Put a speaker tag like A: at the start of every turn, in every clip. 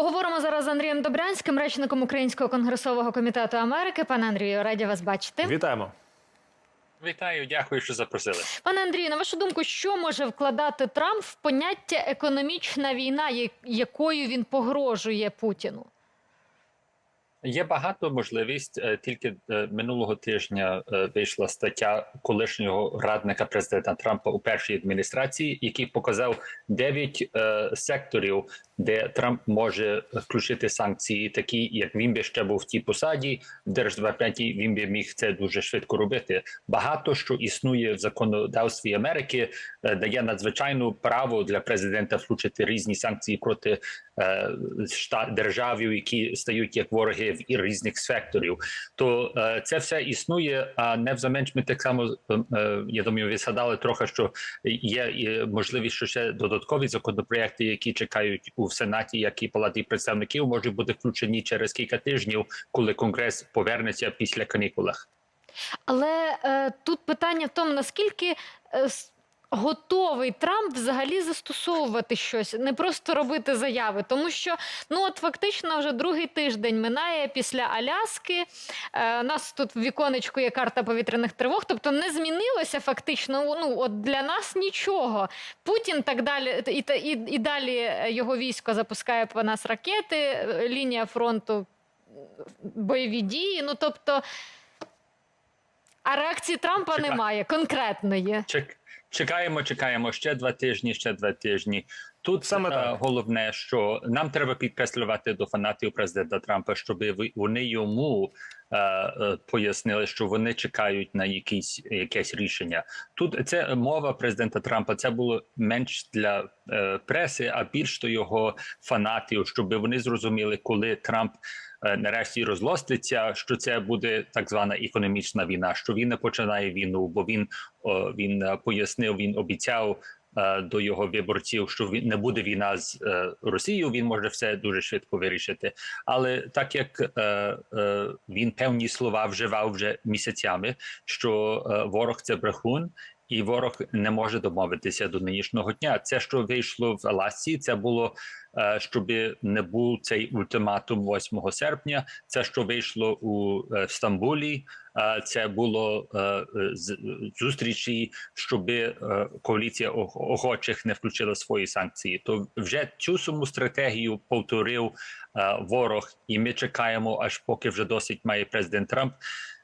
A: Поговоримо зараз з Андрієм Добрянським, речником Українського конгресового комітету Америки. Пане Андрію, раді вас бачити.
B: Вітаємо.
C: Вітаю, дякую, що запросили.
A: Пане Андрію, на вашу думку, що може вкладати Трамп в поняття економічна війна, якою він погрожує Путіну?
C: Є багато можливість. Е, Тільки е, минулого тижня е, вийшла стаття колишнього радника президента Трампа у першій адміністрації, який показав дев'ять секторів, де Трамп може включити санкції, такі як він би ще був в тій посаді в держдепартаменті, Він би міг це дуже швидко робити. Багато що існує в законодавстві Америки, дає надзвичайну право для президента включити різні санкції проти державів, які стають як вороги в і різних секторів. То е, це все існує. А невзаменш ми так само е, е, я думаю, ви згадали трохи, що є можливість, що ще додаткові законопроекти, які чекають у Сенаті, як і палаті представників, можуть бути включені через кілька тижнів, коли конгрес повернеться після канікулах.
A: Але е, тут питання в тому, наскільки е, готовий Трамп взагалі застосовувати щось, не просто робити заяви, тому що ну от фактично вже другий тиждень минає після Аляски. Е, у нас тут в віконечку є карта повітряних тривог, тобто не змінилося фактично. Ну от для нас нічого. Путін так далі і, та- і, і далі його військо запускає по нас ракети, е, лінія фронту. Бойові дії, ну тобто, а реакції Трампа
C: Чекай.
A: немає конкретної.
C: Чек, чекаємо, чекаємо ще два тижні, ще два тижні. Тут
B: Саме
C: е,
B: так.
C: головне, що нам треба підкреслювати до фанатів президента Трампа, щоб вони йому е, е, пояснили, що вони чекають на якісь якесь рішення. Тут це мова президента Трампа. Це було менш для е, преси, а більш до його фанатів, щоб вони зрозуміли, коли Трамп. Е, Нарешті розлоститься, що це буде так звана економічна війна. Що він не починає війну, бо він він е, пояснив, він обіцяв е, до його виборців, що він не буде війна з е, Росією. Він може все дуже швидко вирішити. Але так як е, е, він певні слова вживав вже місяцями, що е, ворог це брехун. І ворог не може домовитися до нинішнього дня. Це, що вийшло в Аласці, це було е, щоб не був цей ультиматум 8 серпня. Це що вийшло у е, в Стамбулі. е, Це було е, е, зустрічі, щоб е, коаліція ох- охочих не включила свої санкції. То вже цю саму стратегію повторив е, ворог, і ми чекаємо, аж поки вже досить має президент Трамп.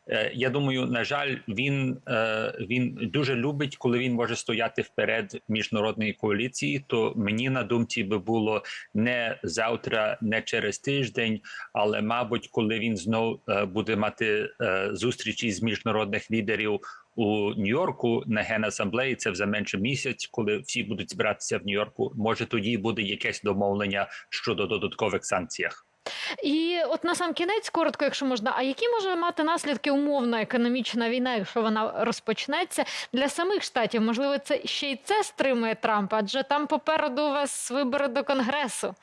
C: Е, Я думаю, на жаль, він, е, він дуже любить, коли він може стояти вперед міжнародної коаліції. То мені на думці би було не завтра, не через тиждень, але мабуть, коли він знов е, буде мати зустрічі з міжнародних лідерів у Нью-Йорку на генасамблеї, це вже менше місяць, коли всі будуть збиратися в Нью-Йорку. Може тоді буде якесь домовлення щодо додаткових санкціях.
A: І от на сам кінець, коротко, якщо можна, а які може мати наслідки умовна економічна війна, якщо вона розпочнеться для самих штатів? Можливо, це ще й це стримує Трампа, адже там попереду у вас вибори до конгресу.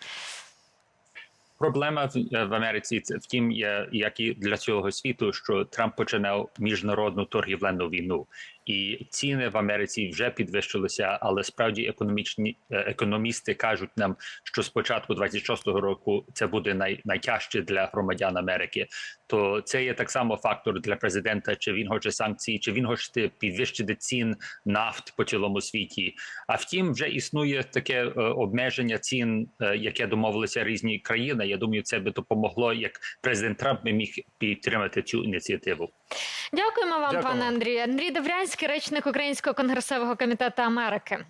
C: Проблема в, е, Америці це в тім, як і для цього світу, що Трамп починав міжнародну торгівлену війну, і ціни в Америці вже підвищилися. Але справді економічні е, економісти кажуть нам, що з початку 26-го року це буде най, найтяжче для громадян Америки. То це є так само фактор для президента, чи він хоче санкції, чи він хоче підвищити цін нафт по цілому світі. А втім, вже існує таке е, обмеження цін, е, яке домовилися різні країни. Я думаю, це би допомогло, як президент Трамп би міг підтримати цю ініціативу.
A: Дякуємо вам,
B: Дякуємо.
A: пане Андрію. Андрій Добрянський, речник Українського конгресового комітету Америки.